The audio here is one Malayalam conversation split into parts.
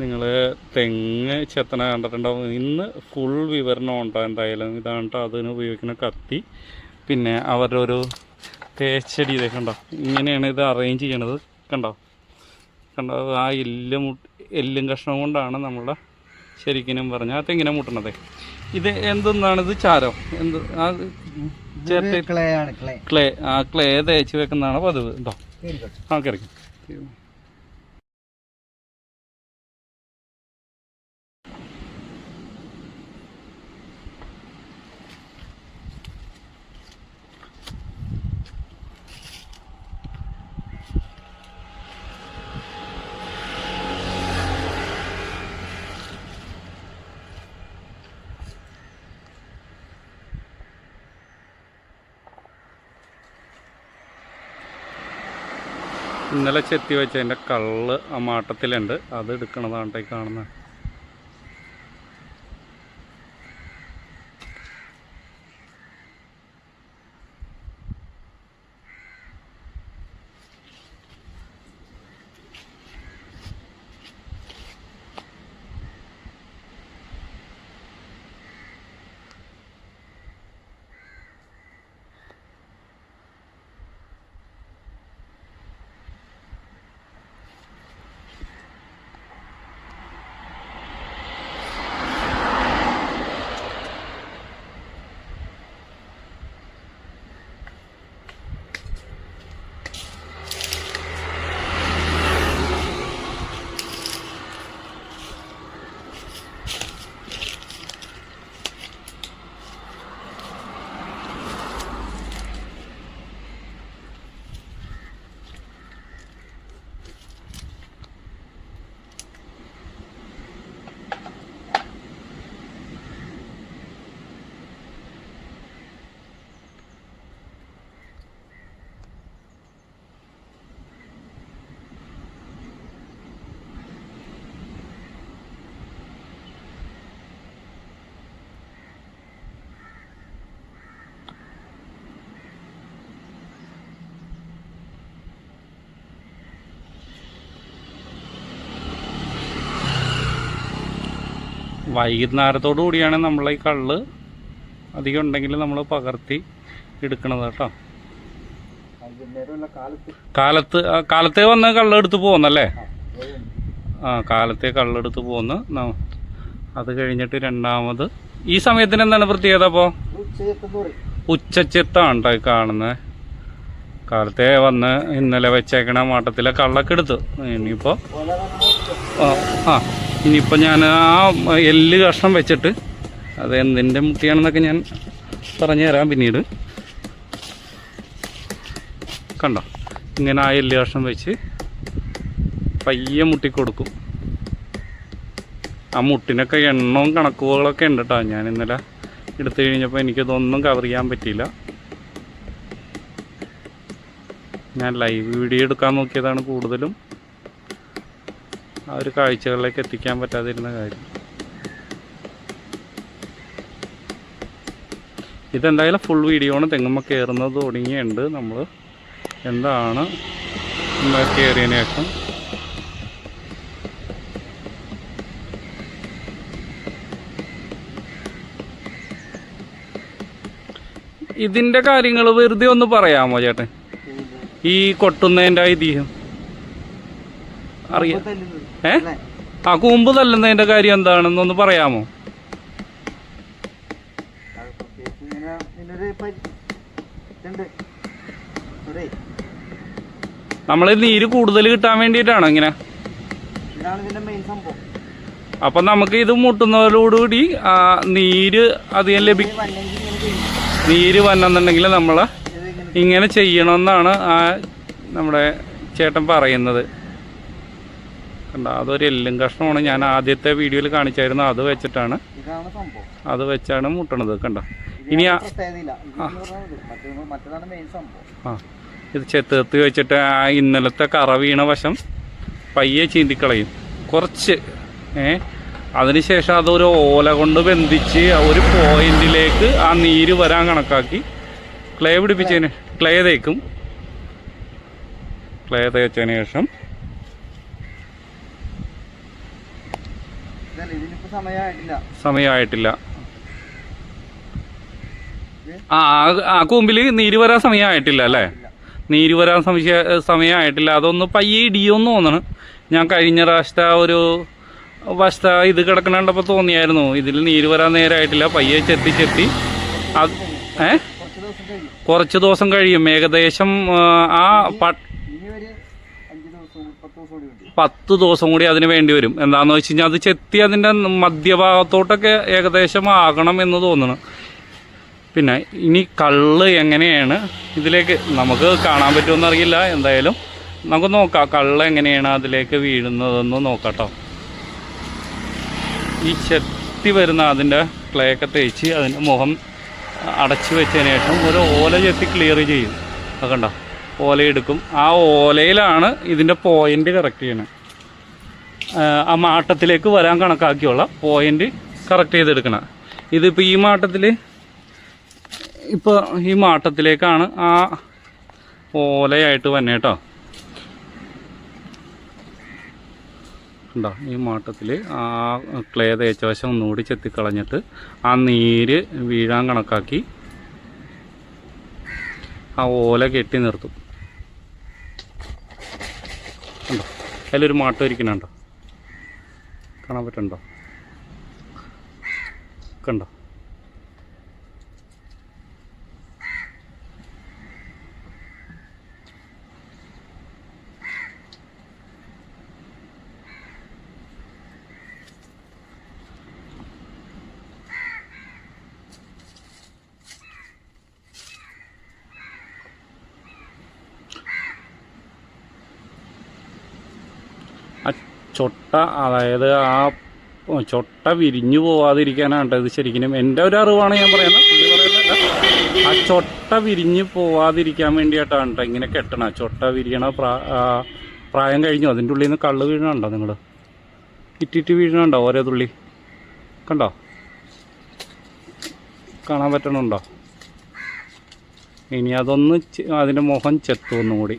നിങ്ങൾ തെങ്ങ് ചെത്തന കണ്ടിട്ടുണ്ടാവും. ഇന്ന് ഫുൾ വിവരണം ഉണ്ടോ എന്തായാലും? ഇതാണ് അതിന് ഉപയോഗിക്കുന്ന കത്തി. പിന്നെ അവരുടെ ഒരു തേച്ചടി ഇതേ കണ്ടോ? ഇങ്ങനെയാണ് ഇത് അറേഞ്ച് ചെയ്യണത്. കണ്ടോ? കണ്ടോ? ആ എല്ല് എല്ലും കഷ്ണം കൊണ്ടാണ് നമ്മളുടെ ശരിക്കും പറഞ്ഞാൽ അത് എങ്ങനെ മുട്ടണത്. ഇത് എന്തെന്നാണ് ഇത് ചാരം? എന്ത് ആ ചേർത്ത് ക്ലേ ആ ക്ലേ തേച്ച് വെക്കുന്നതാണ് പതിവ്. ഉണ്ടോ ആ കറിക്കും ഇന്നലെ ചെത്തി വെച്ചതിന്റെ കള്ള് ആ മാട്ടത്തിലുണ്ട്. അത് എടുക്കണതാണ് കാണുന്നത്. വൈകുന്നേരത്തോടു കൂടിയാണ് നമ്മൾ ഈ കള്ള് അധികം ഉണ്ടെങ്കിൽ നമ്മൾ പകർത്തി എടുക്കണത് കേട്ടോ. കാലത്ത് കാലത്ത് വന്ന് കള്ളെടുത്ത് പോകുന്നല്ലേ ആ, കാലത്തെ കള്ളെടുത്ത് പോകുന്ന അത് കഴിഞ്ഞിട്ട് രണ്ടാമത് ഈ സമയത്തിന് എന്താണ് പ്രത്യേകത അപ്പോൾ ഉച്ചച്ചെത്താണ് കാണുന്നത് കാലത്തെ വന്ന് ഇന്നലെ വെച്ചേക്കണ മാട്ടത്തിലെ കള്ളൊക്കെ എടുത്തു. ആ ആ. ഇനിയിപ്പോൾ ഞാൻ ആ എല്ല് കഷ്ണം വെച്ചിട്ട് അത് എന്തിന്റെ മുട്ടിയാണെന്നൊക്കെ ഞാൻ പറഞ്ഞു തരാം പിന്നീട്. കണ്ടോ? ഇങ്ങനെ ആ എല്ല് കഷ്ണം വെച്ച് പയ്യെ മുട്ടി കൊടുക്കും. ആ മുട്ടിനൊക്കെ എണ്ണവും കണക്കുകളൊക്കെ ഉണ്ട് കേട്ടോ ഞാൻ ഇന്നലെ എടുത്തു കഴിഞ്ഞപ്പോൾ എനിക്കതൊന്നും കവർ ചെയ്യാൻ പറ്റിയില്ല. ഞാൻ ലൈവ് വീഡിയോ എടുക്കാൻ നോക്കിയതാണ് കൂടുതലും. ആ ഒരു കാഴ്ചകളിലേക്ക് എത്തിക്കാൻ പറ്റാതിരുന്ന കാര്യം. ഇതെന്തായാലും ഫുൾ വീഡിയോ ആണ്. തെങ്ങുമ്മ കയറുന്നത് തുടങ്ങിയുണ്ട് നമ്മൾ എന്താണ് കയറിയതിനു ശേഷം? ഇതിന്റെ കാര്യങ്ങൾ വെറുതെ ഒന്ന് പറയാമോ ചേട്ടൻ? ഈ കൊട്ടുന്നതിന്റെ ഐതിഹ്യം അറിയാം. ഏ? ആ കൂമ്പ് തല്ലുന്നതിന്റെ കാര്യം എന്താണെന്നൊന്ന് പറയാമോ? നമ്മൾ നീര് കൂടുതൽ കിട്ടാൻ വേണ്ടിട്ടാണ് ഇങ്ങനെ? അപ്പം നമുക്ക് ഇത് മുട്ടുന്നതോടുകൂടി ആ നീര് അധികം ലഭി ഇത് വന്നെങ്കിൽ ഇങ്ങനെ ചെയ്യും. നീര് വന്നെന്നുണ്ടെങ്കിൽ നമ്മൾ ഇങ്ങനെ ചെയ്യണമെന്നാണ് ആ നമ്മുടെ ചേട്ടൻ പറയുന്നത്. കണ്ട അതൊരു എല്ലും കഷ്ണമാണ്. ഞാൻ ആദ്യത്തെ വീഡിയോയിൽ കാണിച്ചായിരുന്നു അത് വെച്ചിട്ടാണ്. അത് വെച്ചാണ് മുട്ടണത് കണ്ട. ഇനി ആ ഇത് ചെത്തേർത്ത് വെച്ചിട്ട് ആ ഇന്നലത്തെ കറ വീണ വശം പയ്യെ ചീന്തിക്കളയും. കുറച്ച് ഏ? അതിനുശേഷം അതൊരു ഓല കൊണ്ട് ബന്ധിച്ച് ഒരു പോയിന്റിലേക്ക് ആ നീര് വരാൻ കണക്കാക്കി ക്ലേ പിടിപ്പിച്ചതിന് ക്ലേ തേക്കും. ക്ലേ തേച്ചതിന് ശേഷം അല്ല ഇതിനിപ്പോ സമയമായിട്ടില്ല ആ ആ- കൂമ്പിൽ നീര് വരാൻ സമയമായിട്ടില്ല അല്ലേ? നീര് വരാൻ സംശയ സമയമായിട്ടില്ല അതൊന്ന് പയ്യെ ഇടിയോന്ന് തോന്നണം. ഞാൻ കഴിഞ്ഞ പ്രാവശ്യത്തെ ഒരു വശത്ത ഇത് കിടക്കണപ്പോൾ തോന്നിയായിരുന്നു. ഇതിൽ നീര് വരാൻ നേരമായിട്ടില്ല പയ്യെ ചെത്തി ചെത്തി. അത് ഏ? കുറച്ച് ദിവസം കഴിയും. ഏകദേശം ആ, ആ പ ഇനി ഒരു അഞ്ച് ദിവസം പത്ത് ദിവസം കൂടി ഉണ്ട് പത്ത് ദിവസം കൂടി അതിന് വേണ്ടി വരും. എന്താണെന്ന് വെച്ച് കഴിഞ്ഞാൽ അത് ചെത്തി അതിന്റെ മധ്യഭാഗത്തോട്ടൊക്കെ ഏകദേശം ആകണം എന്ന് തോന്നുന്നു. പിന്നെ ഇനി കള്ള് എങ്ങനെയാണ് ഇതിലേക്ക് നമുക്ക് കാണാൻ പറ്റുമെന്ന് അറിയില്ല. എന്തായാലും നമുക്ക് നോക്കാം കള്ള് എങ്ങനെയാണ് അതിലേക്ക് വീഴുന്നതെന്ന് നോക്കാട്ടോ ഈ ചെത്തി വരുന്ന അതിന്റെ ക്ലേ തേച്ച് അതിന്റെ മുഖം അടച്ചു വെച്ചതിന് ശേഷം ഒരു ഓല ചെത്തി ക്ലിയർ ചെയ്യും. അത് ഓല എടുക്കും ആ ഓലയിലാണ് ഇതിന്റെ പോയിന്റ് കറക്റ്റ് ചെയ്യണത് ആ മാട്ടത്തിലേക്ക് വരാൻ കണക്കാക്കിയുള്ള പോയിന്റ് കറക്റ്റ് ചെയ്തെടുക്കണം. ഇതിപ്പോൾ ഈ മാട്ടത്തിൽ ഇപ്പോൾ ഈ മാട്ടത്തിലേക്കാണ് ആ ഓലയായിട്ട് വന്നെ കേട്ടോ ഉണ്ടോ ഈ മാട്ടത്തിൽ ആ ക്ലേ തേച്ച വശം ഒന്നുകൂടി ചെത്തിക്കളഞ്ഞിട്ട് ആ നീര് വീഴാൻ കണക്കാക്കി ആ ഓല കെട്ടി നിർത്തും. അതിലൊരു മാട്ടം ഇരിക്കുന്നുണ്ടോ. കാണാൻ പറ്റുന്നുണ്ടോ? കണ്ടോ ആ ചൊട്ട അതായത് ആ ചൊട്ട വിരിഞ്ഞു പോവാതിരിക്കാനാണ് ഇത് ശരിക്കും എന്റെ ഒരു അറിവാണ് ഞാൻ പറയുന്നത്. ആ ചൊട്ട വിരിഞ്ഞു പോവാതിരിക്കാൻ വേണ്ടിയിട്ടാണ് കേട്ടോ ഇങ്ങനെ കെട്ടണ. ചൊട്ട വിരിയണ പ്രാ പ്രായം കഴിഞ്ഞു. അതിന്റെ ഉള്ളിൽ നിന്ന് കള്ള് വീഴണുണ്ടോ നിങ്ങൾ ഇറ്റിറ്റ് വീഴണുണ്ടോ ഓരോ തുള്ളി? കണ്ടോ? കാണാൻ പറ്റണുണ്ടോ? ഇനി അതൊന്ന് അതിന്റെ മുഖം ചെത്തു ഒന്നും കൂടി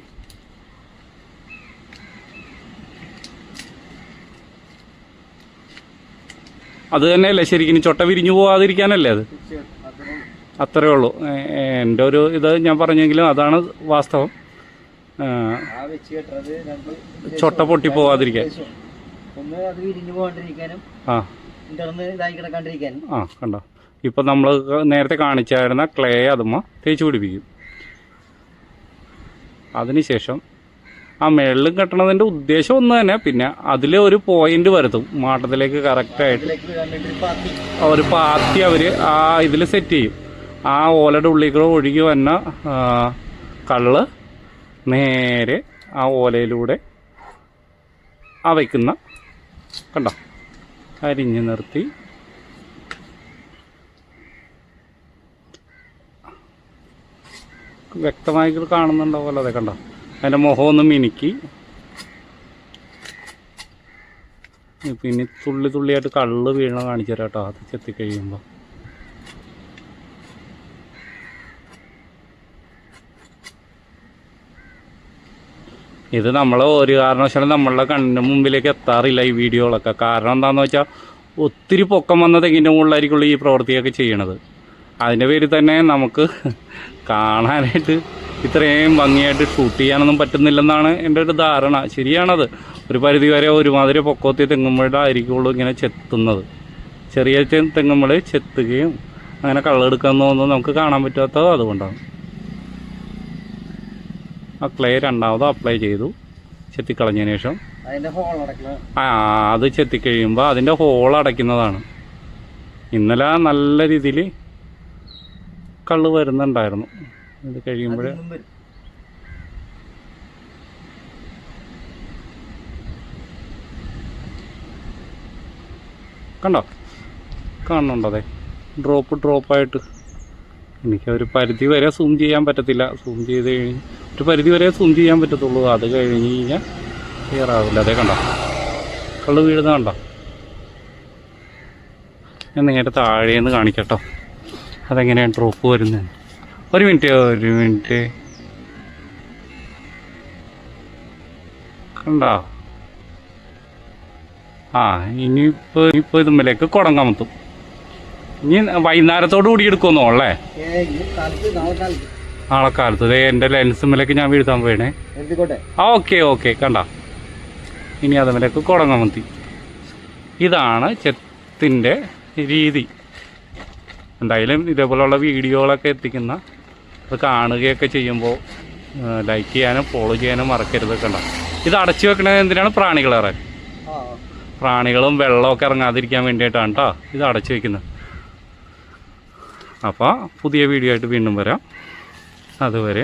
അത് തന്നെയല്ലേ ശരിക്കും ചൊട്ട വിരിഞ്ഞു പോവാതിരിക്കാനല്ലേ അത്? അത്രേ ഉള്ളൂ. എന്റെ ഒരു ഇത് ഞാൻ പറഞ്ഞെങ്കിലും അതാണ് വാസ്തവം. ചൊട്ട പൊട്ടി പോവാതിരിക്കാൻ. ഒന്ന് അത് വിരിഞ്ഞു പോകാണ്ടിരിക്കാനും ആ. ഇതായി കിടക്കാണ്ടിരിക്കാനും. ആ കണ്ടോ? ഇപ്പം നമ്മൾ നേരത്തെ കാണിച്ചായിരുന്ന ക്ലേ അതുമ്മ തേച്ചു പിടിപ്പിക്കും. അതിനുശേഷം ആ മേളിലും കെട്ടണതിന്റെ ഉദ്ദേശം ഒന്ന് തന്നെ. പിന്നെ അതിൽ ഒരു പോയിന്റ് വരുത്തും. മാട്ടത്തിലേക്ക് കറക്റ്റായിട്ട് ഒരു പാത്തി അവർ ആ ഇതിൽ സെറ്റ് ചെയ്യും. ആ ഓലയുടെ ഉള്ളിൽ കൂടെ ഒഴുകി വന്ന കള്ള് നേരെ ആ ഓലയിലൂടെ ആ വയ്ക്കുന്ന കണ്ടോ? അരിഞ്ഞ് നിർത്തി. വ്യക്തമായി കാണുന്നുണ്ടോ കാണുന്നുണ്ടാവുമല്ലോ അതെ കണ്ടോ? അതിന്റെ മുഖം ഒന്ന് മിനുക്കി. പിന്നെ തുള്ളി തുള്ളിയായിട്ട് കള്ള് വീഴണം കാണിച്ചു തരാം കേട്ടോ അത് ചെത്തി കഴിയുമ്പോൾ ഇത് നമ്മൾ ഒരു കാരണവശാലും നമ്മളുടെ കണ്ണിന് മുമ്പിലേക്ക് എത്താറില്ല ഈ വീഡിയോകളൊക്കെ. കാരണം എന്താണെന്ന് വെച്ചാൽ ഒത്തിരി പൊക്കം വന്ന തെങ്ങിന്റെ മുകളിലായിരിക്കുള്ളൂ ഈ പ്രവൃത്തിയൊക്കെ ചെയ്യണത്. അതിന്റെ പേരിൽ തന്നെ നമുക്ക് കാണാനായിട്ട് ഇത്രയും ഭംഗിയായിട്ട് ഷൂട്ട് ചെയ്യാനൊന്നും പറ്റുന്നില്ലെന്നാണ് എന്റെ ഒരു ധാരണ. ശരിയാണത്. ഒരു പരിധി വരെ ഒരുമാതിരി പൊക്കത്തി തെങ്ങുമ്പോഴായിരിക്കുള്ളൂ ഇങ്ങനെ ചെത്തുന്നത്. ചെറിയ തെങ്ങുമ്പോൾ ചെത്തുകയും അങ്ങനെ കള്ളെടുക്കുന്നതൊന്നും നമുക്ക് കാണാൻ പറ്റാത്തത് അതുകൊണ്ടാണ്. ആ ക്ലേ രണ്ടാമത് അപ്ലൈ ചെയ്തു. ചെത്തിക്കളഞ്ഞതിന് ശേഷം. ആ അത് ചെത്തിക്കഴിയുമ്പോൾ അതിന്റെ ഹോൾ അടയ്ക്കുന്നതാണ്. ഇന്നലെ നല്ല രീതിയിൽ കള്ള് വരുന്നുണ്ടായിരുന്നു. ഇത് കഴിയുമ്പോൾ കണ്ടോ? കാണുന്നുണ്ടോ അതെ ഡ്രോപ്പ് ഡ്രോപ്പായിട്ട് എനിക്ക് ഒരു പരിധി വരെ സൂം ചെയ്യാൻ പറ്റത്തില്ല. സൂം ചെയ്ത് കഴിഞ്ഞ് ഒരു പരിധി വരെ സൂം ചെയ്യാൻ പറ്റത്തുള്ളൂ. അത് കഴിഞ്ഞ് കഴിഞ്ഞാൽ ക്ലിയർ ആവില്ല. അതേ കണ്ടോ? കള്ള് വീഴുന്ന കണ്ടോ? ഞാൻ നേരെ താഴേന്ന് കാണിക്കട്ടോ. അതെങ്ങനെയാണ് ഡ്രോപ്പ് വരുന്നത് ഒരു മിനിറ്റ് ഒരു മിനിറ്റ്. കണ്ടോ? ആ ഇനിയിപ്പോൾ ഇപ്പോൾ ഇതുമ്മലേക്ക് കുടം കമത്തും. ഇനി വൈകുന്നേരത്തോട് കൂടി എടുക്കുമെന്നോ അല്ലേ? നാളെ കാലത്ത്. ദേ എന്റെ ലെൻസുമ്മലേക്ക് ഞാൻ വീഴ്ത്താൻ പോയണേ ആ ഓക്കെ ഓക്കെ കണ്ട? ഇനി അതുമ്മലേക്ക് കുടം കമത്തി. ഇതാണ് ചെത്തിന്റെ രീതി. എന്തായാലും ഇതേപോലുള്ള വീഡിയോകളൊക്കെ എത്തിക്കുന്ന അത് കാണുകയൊക്കെ ചെയ്യുമ്പോൾ ലൈക്ക് ചെയ്യാനും ഫോളോ ചെയ്യാനും മറക്കരുത് കണ്ട ഇത് അടച്ചു വെക്കണത് എന്തിനാണ്? പ്രാണികളേറെ ആ. പ്രാണികളും വെള്ളമൊക്കെ ഇറങ്ങാതിരിക്കാൻ വേണ്ടിയിട്ടാണ് കേട്ടോ ഇത് അടച്ചു വെക്കുന്നത്. അപ്പോൾ പുതിയ വീഡിയോ ആയിട്ട് വീണ്ടും വരാം. അതുവരെ